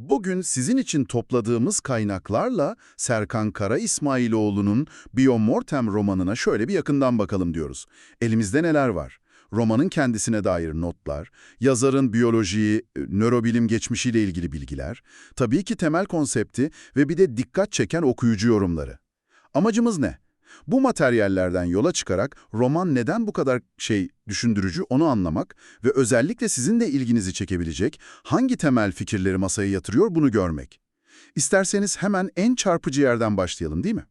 Bugün sizin için topladığımız kaynaklarla Serkan Kara İsmailoğlu'nun Biomortem romanına şöyle bir yakından bakalım diyoruz. Elimizde neler var? Romanın kendisine dair notlar, yazarın biyoloji, e, nörobilim geçmişiyle ilgili bilgiler, tabii ki temel konsepti ve bir de dikkat çeken okuyucu yorumları. Amacımız ne? Bu materyallerden yola çıkarak roman neden bu kadar şey düşündürücü onu anlamak ve özellikle sizin de ilginizi çekebilecek hangi temel fikirleri masaya yatırıyor bunu görmek. İsterseniz hemen en çarpıcı yerden başlayalım değil mi?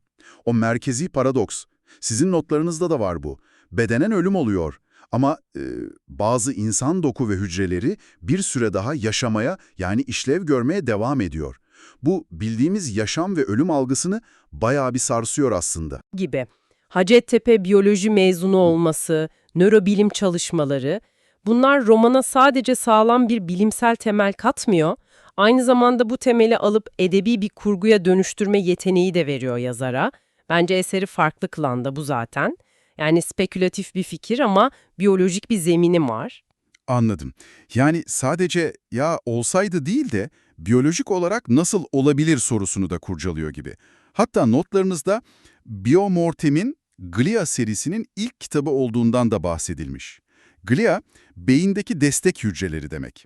O merkezi paradoks. Sizin notlarınızda da var bu. Bedenen ölüm oluyor ama e, bazı insan doku ve hücreleri bir süre daha yaşamaya yani işlev görmeye devam ediyor. Bu bildiğimiz yaşam ve ölüm algısını bayağı bir sarsıyor aslında. gibi. Hacettepe biyoloji mezunu olması, nörobilim çalışmaları, bunlar romana sadece sağlam bir bilimsel temel katmıyor, aynı zamanda bu temeli alıp edebi bir kurguya dönüştürme yeteneği de veriyor yazara. Bence eseri farklı kılan da bu zaten. Yani spekülatif bir fikir ama biyolojik bir zeminim var. Anladım. Yani sadece ya olsaydı değil de biyolojik olarak nasıl olabilir sorusunu da kurcalıyor gibi. Hatta notlarınızda Biomortem'in Glia serisinin ilk kitabı olduğundan da bahsedilmiş. Glia, beyindeki destek hücreleri demek.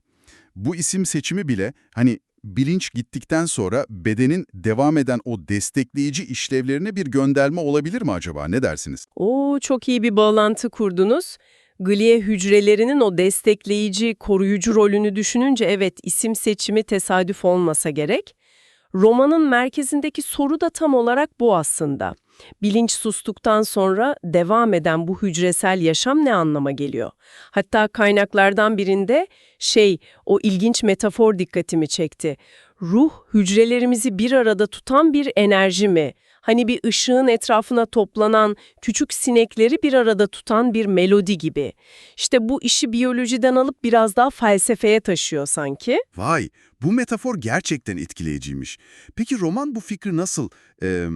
Bu isim seçimi bile hani bilinç gittikten sonra bedenin devam eden o destekleyici işlevlerine bir gönderme olabilir mi acaba? Ne dersiniz? Oo çok iyi bir bağlantı kurdunuz. Glia hücrelerinin o destekleyici, koruyucu rolünü düşününce evet isim seçimi tesadüf olmasa gerek. Romanın merkezindeki soru da tam olarak bu aslında. Bilinç sustuktan sonra devam eden bu hücresel yaşam ne anlama geliyor? Hatta kaynaklardan birinde şey, o ilginç metafor dikkatimi çekti. Ruh hücrelerimizi bir arada tutan bir enerji mi? Hani bir ışığın etrafına toplanan küçük sinekleri bir arada tutan bir melodi gibi. İşte bu işi biyolojiden alıp biraz daha felsefeye taşıyor sanki. Vay, bu metafor gerçekten etkileyiciymiş. Peki roman bu fikri nasıl, e,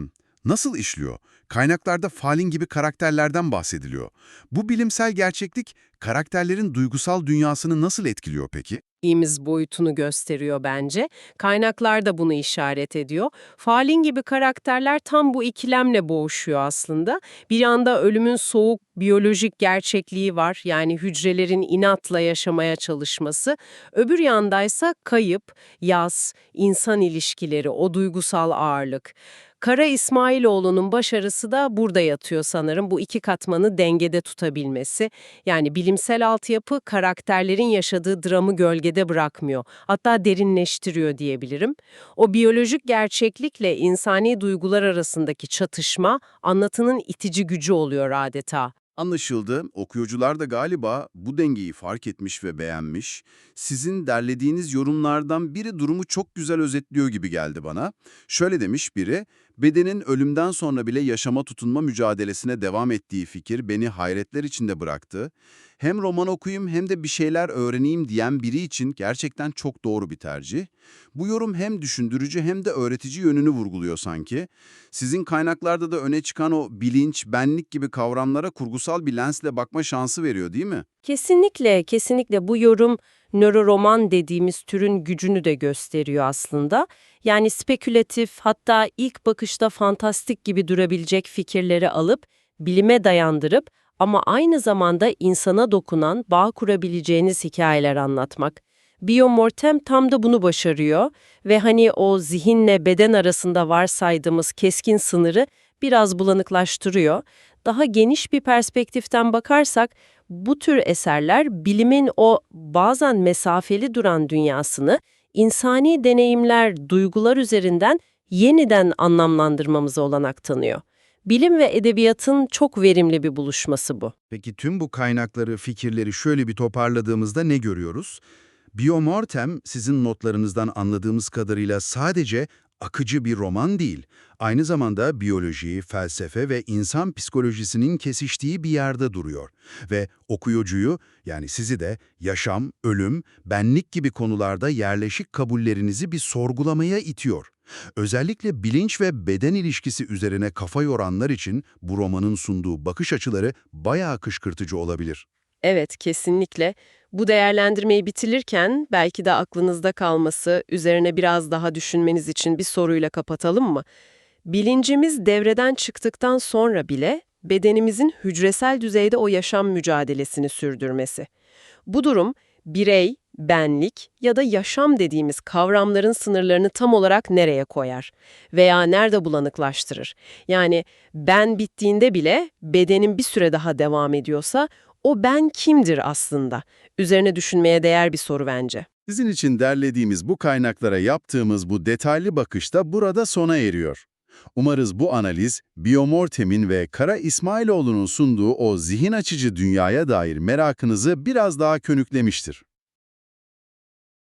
nasıl işliyor? Kaynaklarda Falin gibi karakterlerden bahsediliyor. Bu bilimsel gerçeklik karakterlerin duygusal dünyasını nasıl etkiliyor peki? İmiz boyutunu gösteriyor bence. Kaynaklar da bunu işaret ediyor. Falin gibi karakterler tam bu ikilemle boğuşuyor aslında. Bir yanda ölümün soğuk biyolojik gerçekliği var. Yani hücrelerin inatla yaşamaya çalışması. Öbür yandaysa kayıp, yaz, insan ilişkileri, o duygusal ağırlık. Kara İsmailoğlu'nun başarısı da burada yatıyor sanırım. Bu iki katmanı dengede tutabilmesi. Yani bilimsel altyapı karakterlerin yaşadığı dramı gölgede bırakmıyor. Hatta derinleştiriyor diyebilirim. O biyolojik gerçeklikle insani duygular arasındaki çatışma anlatının itici gücü oluyor adeta. Anlaşıldı. Okuyucular da galiba bu dengeyi fark etmiş ve beğenmiş. Sizin derlediğiniz yorumlardan biri durumu çok güzel özetliyor gibi geldi bana. Şöyle demiş biri, bedenin ölümden sonra bile yaşama tutunma mücadelesine devam ettiği fikir beni hayretler içinde bıraktı. Hem roman okuyayım hem de bir şeyler öğreneyim diyen biri için gerçekten çok doğru bir tercih. Bu yorum hem düşündürücü hem de öğretici yönünü vurguluyor sanki. Sizin kaynaklarda da öne çıkan o bilinç, benlik gibi kavramlara kurgusal bir lensle bakma şansı veriyor değil mi? Kesinlikle, kesinlikle bu yorum nöroroman dediğimiz türün gücünü de gösteriyor aslında. Yani spekülatif hatta ilk bakışta fantastik gibi durabilecek fikirleri alıp bilime dayandırıp ama aynı zamanda insana dokunan, bağ kurabileceğiniz hikayeler anlatmak. Biomortem tam da bunu başarıyor ve hani o zihinle beden arasında varsaydığımız keskin sınırı biraz bulanıklaştırıyor. Daha geniş bir perspektiften bakarsak bu tür eserler bilimin o bazen mesafeli duran dünyasını insani deneyimler, duygular üzerinden yeniden anlamlandırmamıza olanak tanıyor. Bilim ve edebiyatın çok verimli bir buluşması bu. Peki tüm bu kaynakları, fikirleri şöyle bir toparladığımızda ne görüyoruz? Biomortem sizin notlarınızdan anladığımız kadarıyla sadece akıcı bir roman değil, aynı zamanda biyoloji, felsefe ve insan psikolojisinin kesiştiği bir yerde duruyor. Ve okuyucuyu, yani sizi de yaşam, ölüm, benlik gibi konularda yerleşik kabullerinizi bir sorgulamaya itiyor. Özellikle bilinç ve beden ilişkisi üzerine kafa yoranlar için bu romanın sunduğu bakış açıları bayağı kışkırtıcı olabilir. Evet, kesinlikle. Bu değerlendirmeyi bitirirken belki de aklınızda kalması, üzerine biraz daha düşünmeniz için bir soruyla kapatalım mı? Bilincimiz devreden çıktıktan sonra bile bedenimizin hücresel düzeyde o yaşam mücadelesini sürdürmesi. Bu durum birey, benlik ya da yaşam dediğimiz kavramların sınırlarını tam olarak nereye koyar veya nerede bulanıklaştırır? Yani ben bittiğinde bile bedenim bir süre daha devam ediyorsa o ben kimdir aslında? Üzerine düşünmeye değer bir soru bence. Sizin için derlediğimiz bu kaynaklara yaptığımız bu detaylı bakışta burada sona eriyor. Umarız bu analiz, Biyomortem'in ve Kara İsmailoğlu'nun sunduğu o zihin açıcı dünyaya dair merakınızı biraz daha könüklemiştir.